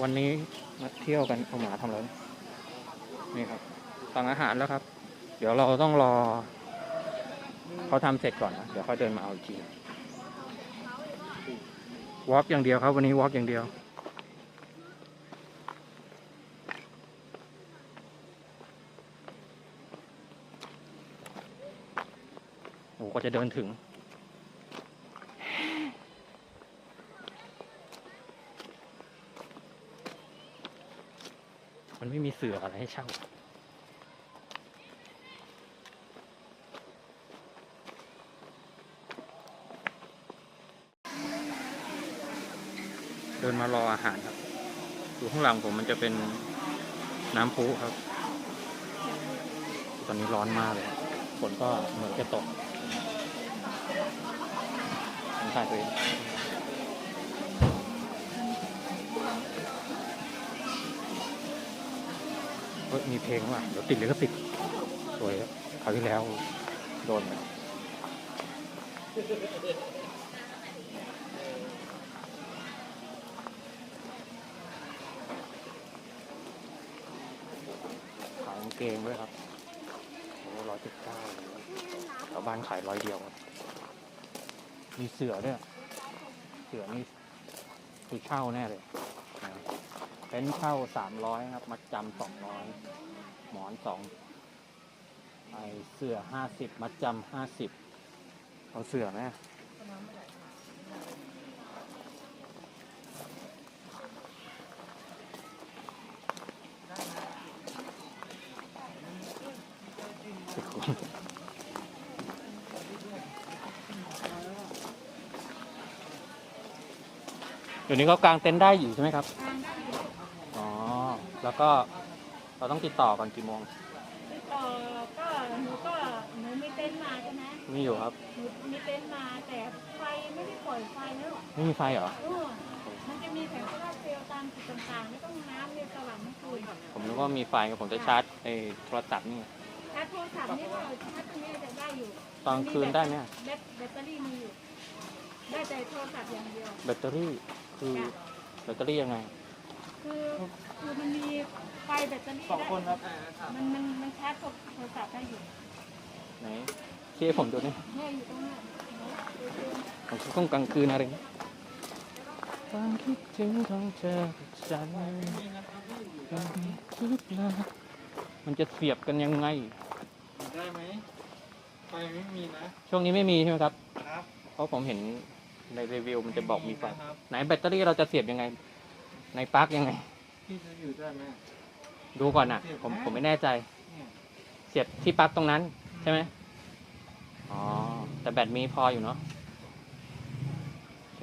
วันนี้มาเที่ยวกันเอาหมาทำอะไรนี่ครับสั่งอาหารแล้วครับ เดี๋ยวเราต้องรอเขาทำเสร็จก่อนนะเดี๋ยวเขาเดินมาเอาอีกทีวอล์กอย่างเดียวครับ วันนี้วอล์กอย่างเดียวโอ้ก็จะเดินถึง ไม่มีเสืออะไรให้เช่าเดินมารออาหารครับอยู่ข้างหลังผมมันจะเป็นน้ำพุครับ ตอนนี้ร้อนมากเลย ฝนก็เหมือนจะตกผมถ่ายตัวเอง มีเพลงว่ะเดี๋ยวติดเลยก็ติดสวยคราวที่แล้วโดนไปขายเกงด้วยครับโอ้ร้อยสิบเก้าชาวบ้านขายร้อยเดียวครับมีเสือด้วย เสือนี่คือเช่าแน่เลยนะ เป็นท์เช่าสามร้อยครับมัดจำสองร้อยหมอนสองไอเสือห้าสิบมัดจำห้าสิบเอาเสือไหมเดี๋ยวนี้เขากางเต็นท์ได้อยู่ใช่ไหมครับอ๋อ แล้วก็เราต้องติดต่อก่อนกี่โมง ติดต่อก็หนูก็หนูมีเต็นท์มาใช่ไหมมีอยู่ครับ หนูมีเต็นท์มาแต่ไฟไม่ได้ปล่อยไฟนะลูกไม่มีไฟเหรอเออมันจะมีแสงโซลาร์เซลล์ตามจุดต่างๆ ไม่ต้องน้ำเนี่ยสว่างไม่คืนผมนึกว่ามีไฟผมจะชาร์จไอ้โทรศัพท์นี่ถ้าโทรศัพท์นี่ก็ถ้าตรงนี้จะได้อยู่ตอนคืนได้ไหมแบตแบตเตอรี่มีอยู่ ได้แต่โทรศัพท์อย่างเดียว แบตเตอรี่คือจ้ะ แบตเตอรี่ยังไง คือ คือมันมีไฟแบตเตอรี่สองคนครับ มันมันมันชาร์จกับโทรศัพท์ได้อยู่ไหนที่ให้ผมดูนี่เนี่ยอยู่ตรงเนี้ยผมต้องกลางคืนอะไรเงี้ยความคิดถึงของเธอกับฉันคิดละมันจะเสียบกันยังไง ได้ไหมไฟไม่มีนะ ช่วงนี้ไม่มีใช่ไหมครับ ครับ เพราะผมเห็นในรีวิวมันจะบอกมีไฟนะครับไหนแบตเตอรี่เราจะเสียบยังไง ในปลั๊กยังไง พี่จะอยู่ได้ไหม ดูก่อนนะผมผมไม่แน่ใจ เสียบที่ปลั๊กตรงนั้นใช่ไหมอ๋อ แต่แบตมีพออยู่เนาะโอเค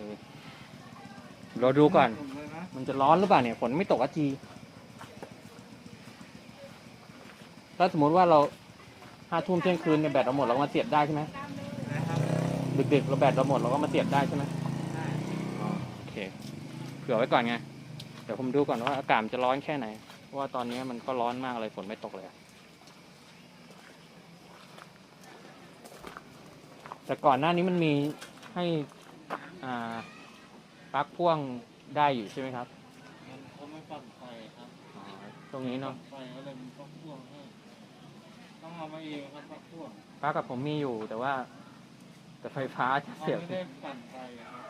เราดูก่อนผมเลยนะมันจะร้อนหรือเปล่าเนี่ยฝนไม่ตกอะจีถ้าสมมติว่าเราห้าทุ่มเที่ยงคืนเนี่ยแบตเราหมดเราก็มาเสียบได้ใช่ไหมนะครับดึกๆเราแบตเราหมดเราก็มาเสียบได้ใช่ไหมได้อ๋อโอเค เผื่อไว้ก่อนไงเดี๋ยวผมดูก่อนว่าอากาศมันจะร้อนแค่ไหน เพราะว่าตอนนี้มันก็ร้อนมากเลยฝนไม่ตกเลยอะแต่ก่อนหน้านี้มันมีให้อ่าปลั๊กพ่วงได้อยู่ใช่ไหมครับมันเขาไม่ปั่นไฟครับอ๋อตรงนี้เนาะปั่ไฟก็เลยมีปลั๊กพ่วงให้ต้องเอามาเองครับปลั๊กพ่วงปลั๊กกับผมมีอยู่แต่ว่า แต่ไฟฟ้าจะเขาเสียบไม่ได้ปั่นไฟครับ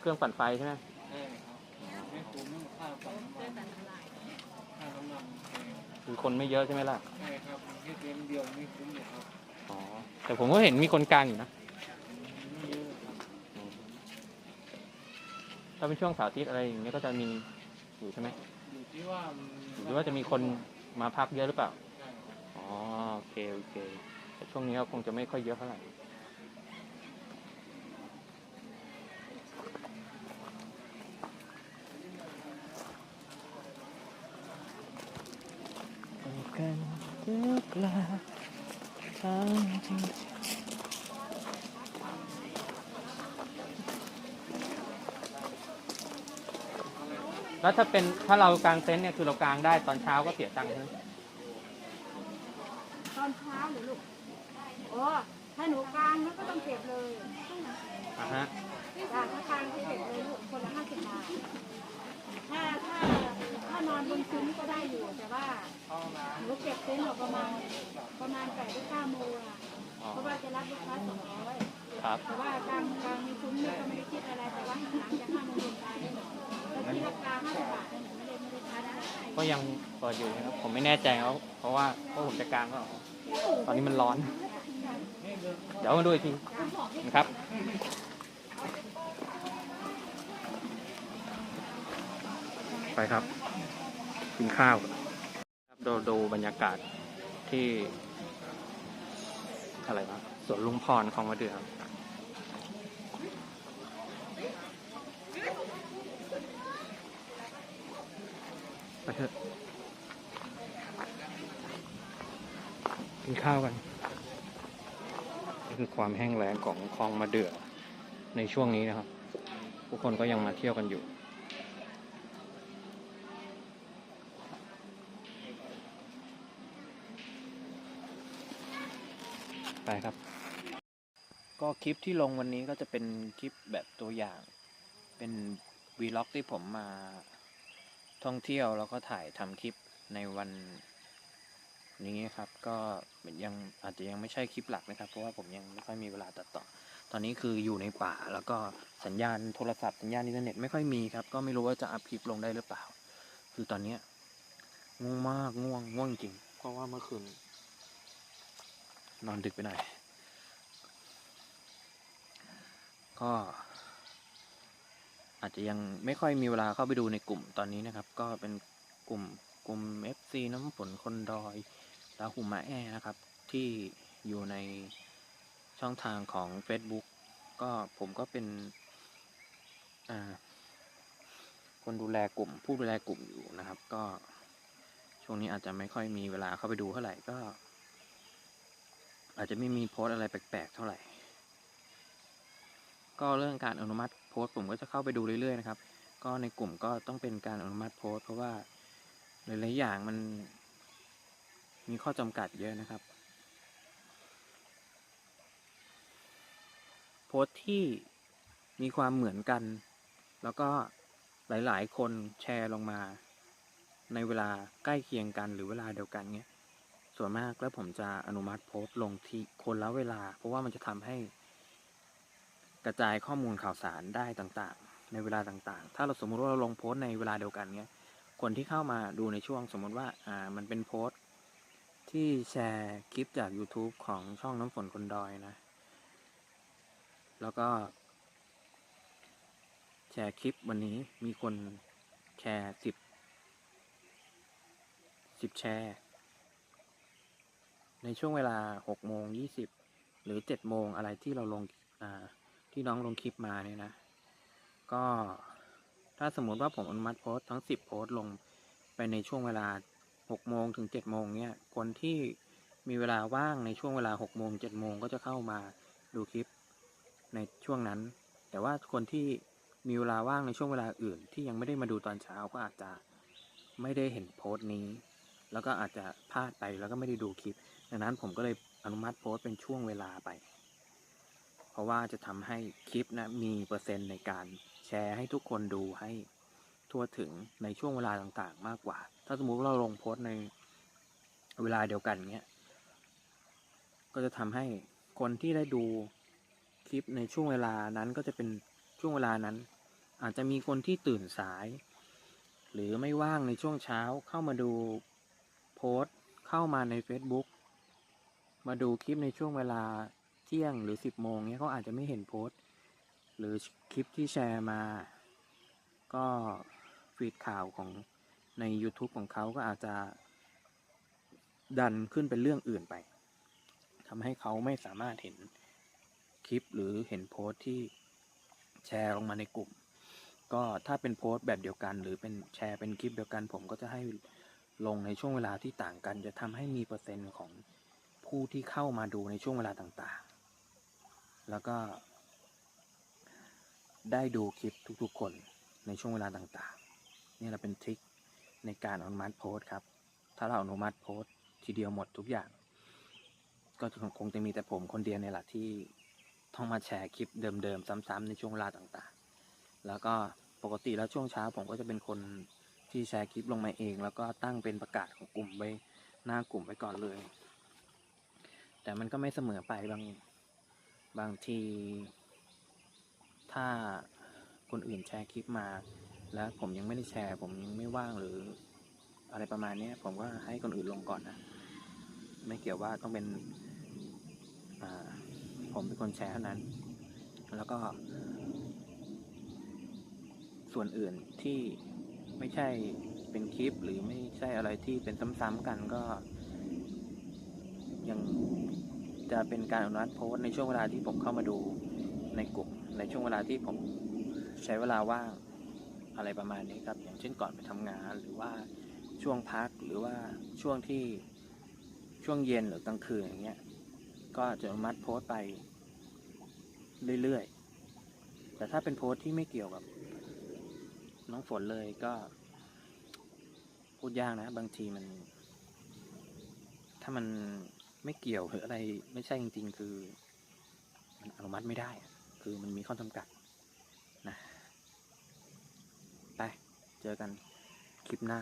เครื่องปั่นไฟใช่ไหมใช่ครับ ไม่คุ้มค่าปั่นน้ำมันค่าน้ำมันแพงคือคนไม่เยอะใช่ไหมล่ะ ใช่ครับแค่เต็มเดียวไม่คุ้มเลยครับอ๋อ แต่ผมก็เห็นมีคนกลางอยู่นะ ไม่เยอะครับถ้าเป็นช่วงเสาร์อาทิตย์อะไรอย่างเงี้ยก็จะมีอยู่ใช่ไหมอยู่ที่ว่ามันหรือว่าจะมีคนมาพักเยอะหรือเปล่า ใช่ครับ อ๋อ โอเค โอเค แต่ช่วงนี้ก็คงจะไม่ค่อยเยอะเท่าไหร่ กันเดือก ลาทางจริงแล้วถ้าเป็นถ้าเรากางเต็นท์เนี่ยคือเรากางได้ตอนเช้าก็เสียตังค์ใช่ไหมตอนเช้าเหรือลูกโอ้ถ้าหนูกลางมันก็ต้องเก็บเลยอะฮะจ้ะถ้ากลางก็เก็บเลยลูกคนละห้าสิบบาท ถ้าถ้าถ้านอนบนซุ้มก็ได้อยู่แต่ว่าหนูเก็บเต็นท์ออกประมาณประมาณแปดถึงเก้าโมงอะเพราะว่าจะรับลูกค้าสองร้อยครับแต่ว่ากลางกลางมีซุ้มนี่ก็ไม่ได้คิดอะไรแต่ว่าหลังจากห้าโมงเย็นตาได้นูแล้วที่ราคาห้าสิบบาทนี่นูไม่ก็ยังเปิดอยู่นะครับ ผมไม่แน่ใจเขาเพราะว่าเพราะผมจะกลางก็ตอนนี้มันร้อน เดี๋ยวมาดูอีกทีนะครับ ไปครับ กินข้าวครับดูดูบรรยากาศที่ อะไรวะสวนลุงพรของมะเดือครับไปเถอะกินข้าวกันนี่คือความแห้งแล้งของคลองมะเดื่อในช่วงนี้นะครับ ผู้คนก็ยังมาเที่ยวกันอยู่ ไปครับ ก็คลิปที่ลงวันนี้ก็จะเป็นคลิปแบบตัวอย่าง เป็นวีล็อกที่ผมมาท่องเที่ยวแล้วก็ถ่ายทำคลิปในวันนี้ครับ ก็ยังอาจจะยังไม่ใช่คลิปหลักนะครับ เพราะว่าผมยังไม่ค่อยมีเวลาตัดต่อ ตอนนี้คืออยู่ในป่า แล้วก็สัญญาณโทรศัพท์สัญญาณอินเทอร์เน็ตไม่ค่อยมีครับ ก็ไม่รู้ว่าจะอัพคลิปลงได้หรือเปล่า คือตอนเนี้ง่วงมากง่วงง่วงจริง เพราะว่าเมื่อคืน นอนดึกไปหน่อย ก็อาจจะยังไม่ค่อยมีเวลาเข้าไปดูในกลุ่มตอนนี้นะครับ ก็เป็นกลุ่มกลุ่ม FC น้ำฝนคนดอยลาหุมาแอนะครับ ที่อยู่ในช่องทางของ Facebook ก็ผมก็เป็นคนดูแลกลุ่ม ผู้ดูแลกลุ่มอยู่นะครับ ก็ช่วงนี้อาจจะไม่ค่อยมีเวลาเข้าไปดูเท่าไหร่ก็ อาจจะไม่มีโพสอะไรแปลกๆ เท่าไหร่ ก็เรื่องการอนุมัติโพสผมก็จะเข้าไปดูเรื่อยๆนะครับ ก็ในกลุ่มก็ต้องเป็นการอนุมัติโพสเพราะว่าหลายๆอย่างมันมีข้อจำกัดเยอะนะครับ โพสที่มีความเหมือนกัน แล้วก็หลายๆ คนแชร์ลงมา ในเวลาใกล้เคียงกันหรือเวลาเดียวกันเนี้ย ส่วนมากแล้วผมจะอนุมัติโพสต์ลงที่คนละเวลา เพราะว่ามันจะทำให้ กระจายข้อมูลข่าวสารได้ต่างๆ ในเวลาต่างๆ ถ้าเราสมมุติว่าเราลงโพสต์ในเวลาเดียวกันเนี้ย คนที่เข้ามาดูในช่วงสมมติว่าอ่ามันเป็นโพสต์ที่แชร์คลิปจาก YouTube ของช่องน้ำฝนคนดอยนะ แล้วก็ แชร์คลิปวันนี้มีคนแชร์สิบสิบแชร์ ในช่วงเวลาหกโมงยี่สิบหรือเจ็ดโมงอะไรที่เราลงที่น้องลงคลิปมาเนี่ยนะ ก็ถ้าสมมติว่าผมอนุมัติโพสต์ทั้งสิบโพสต์ลงไปในช่วงเวลาหกโมงถึงเจ็ดโมงเนี่ย คนที่มีเวลาว่างในช่วงเวลาหกโมงเจ็ดโมงก็จะเข้ามาดูคลิปในช่วงนั้น แต่ว่าคนที่มีเวลาว่างในช่วงเวลาอื่น ที่ยังไม่ได้มาดูตอนเช้าก็อาจจะไม่ได้เห็นโพสต์นี้ แล้วก็อาจจะพลาดไปแล้วก็ไม่ได้ดูคลิป ดังนั้นผมก็เลยอนุมัติโพสต์เป็นช่วงเวลาไป เพราะว่าจะทำให้คลิปนะมีเปอร์เซ็นต์ในการแชร์ให้ทุกคนดูให้ทั่วถึงในช่วงเวลาต่างๆ มากกว่า ถ้าสมมุติว่าเราลงโพสต์ในเวลาเดียวกันเนี้ย ก็จะทำให้คนที่ได้ดูคลิปในช่วงเวลานั้นก็จะเป็นช่วงเวลานั้น อาจจะมีคนที่ตื่นสาย หรือไม่ว่างในช่วงเช้าเข้ามาดู โพสต์เข้ามาใน Facebook มาดูคลิปในช่วงเวลาเที่ยงหรือ 10 โมงเนี้ยเขาอาจจะไม่เห็นโพสต์ หรือคลิปที่แชร์มา ก็ฟีดข่าวของใน YouTube ของเขาก็อาจจะ ดันขึ้นเป็นเรื่องอื่นไปทำให้เขาไม่สามารถเห็นคลิปหรือเห็นโพสต์ที่แชร์ลงมาในกลุ่ม ก็ถ้าเป็นโพสต์แบบเดียวกัน หรือเป็นแชร์เป็นคลิปเดียวกัน ผมก็จะให้ ลงในช่วงเวลาที่ต่างกัน จะทำให้มีเปอร์เซ็นต์ของผู้ที่เข้ามาดูในช่วงเวลาต่างๆ แล้วก็ได้ดูคลิปทุกๆคนในช่วงเวลาต่างๆ นี่เราเป็นทริคในการอนุมัติโพสต์ครับ ถ้าเราอนุมัติโพสต์ทีเดียวหมดทุกอย่าง ก็คงจะมีแต่ผมคนเดียวในหละที่ต้องมาแชร์คลิปเดิมๆ ซ้ำๆในช่วงเวลาต่างๆ แล้วก็ปกติแล้วช่วงเช้าผมก็จะเป็นคน ที่แชร์คลิปลงมาเอง แล้วก็ตั้งเป็นประกาศของกลุ่มไว้หน้ากลุ่มไว้ก่อนเลย แต่มันก็ไม่เสมอไปบางบางที ถ้าคนอื่นแชร์คลิปมา แล้วผมยังไม่ได้แชร์ ผมยังไม่ว่างหรืออะไรประมาณนี้ผมก็ให้คนอื่นลงก่อนนะ ไม่เกี่ยวว่าต้องเป็นผมเป็นคนแชร์เท่านั้น แล้วก็ ส่วนอื่นที่ ไม่ใช่เป็นคลิปหรือไม่ใช่อะไรที่เป็นซ้ำๆกันก็ ยังจะเป็นการอนุมัติโพสในช่วงเวลาที่ผมเข้ามาดูในกลุ่มในช่วงเวลาที่ผมใช้เวลาว่างอะไรประมาณนี้ครับ อย่างเช่นก่อนไปทำงานหรือว่าช่วงพักหรือว่าช่วงที่ช่วงเย็นหรือกลางคืนอย่างเงี้ยก็จะอนุมัติโพสต์ไปเรื่อยๆ แต่ถ้าเป็นโพสต์ที่ไม่เกี่ยวกับ น้องฝนเลยก็ พูดยากนะ บางทีมัน ถ้ามันไม่เกี่ยวหรืออะไร ไม่ใช่จริง ๆ คือ มันอนุมัติไม่ได้ คือมันมีข้อจำกัดนะไปเจอกันคลิปหน้า